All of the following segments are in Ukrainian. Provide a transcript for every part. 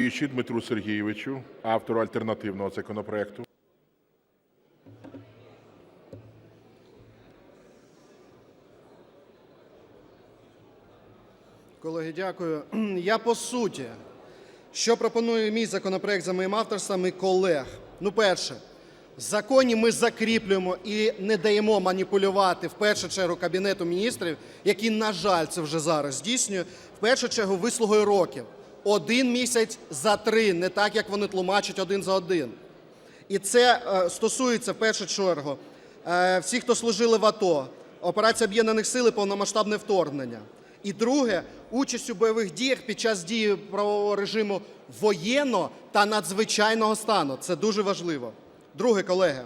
Дякую Дмитру Сергійовичу, автору альтернативного законопроекту. Колеги, дякую. Я по суті, що пропонує мій законопроект за моїм авторством і колег. Ну, перше, в законі ми закріплюємо і не даємо маніпулювати в першу чергу Кабінету міністрів, який, на жаль, це вже зараз здійснює, в першу чергу вислугою років. Один місяць за три, не так, як вони тлумачать один за один. І це е, стосується в першу чергу е, всіх, хто служили в АТО, операція Об'єднаних Сил і повномасштабне вторгнення. І друге, участь у бойових діях під час дії правового режиму воєнного та надзвичайного стану. Це дуже важливо. Друге, колеги,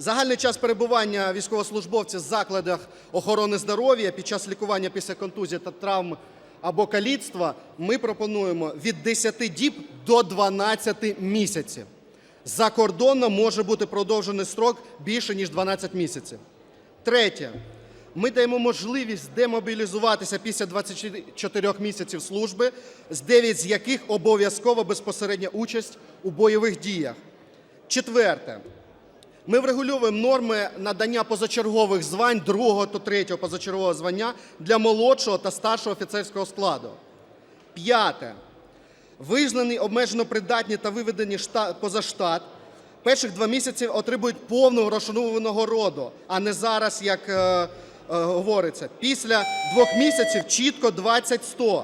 Загальний час перебування військовослужбовців в закладах охорони здоров'я під час лікування після контузії та травм або каліцтва ми пропонуємо від 10 діб до 12 місяців. За кордоном може бути продовжений строк більше ніж 12 місяців. Третє. Ми даємо можливість демобілізуватися після 24 місяців служби, з 9 з яких обов'язково безпосередня участь у бойових діях. Четверте. Ми врегульовуємо норми надання позачергових звань другого та третього позачергового звання для молодшого та старшого офіцерського складу. П'яте. Визнані обмежено придатні та виведені поза штат перших два місяці отримують повну грошову винагороду, а не зараз, як е, е, говориться. Після двох місяців чітко 20-100,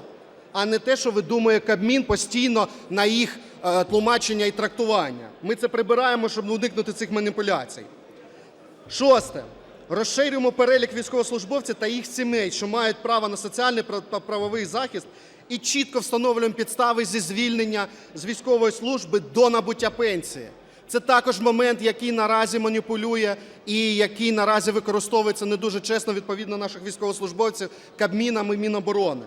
а не те, що видумує Кабмін постійно на їх е, тлумачення і трактування. Ми це прибираємо, щоб уникнути цих маніпуляцій. Шосте. Розширюємо перелік військовослужбовців та їх сімей, що мають право на соціальний та правовий захист, і чітко встановлюємо підстави зі звільнення з військової служби до набуття пенсії. Це також момент, який наразі маніпулює і який наразі використовується не дуже чесно відповідно наших військовослужбовців Кабміном і Міноборони.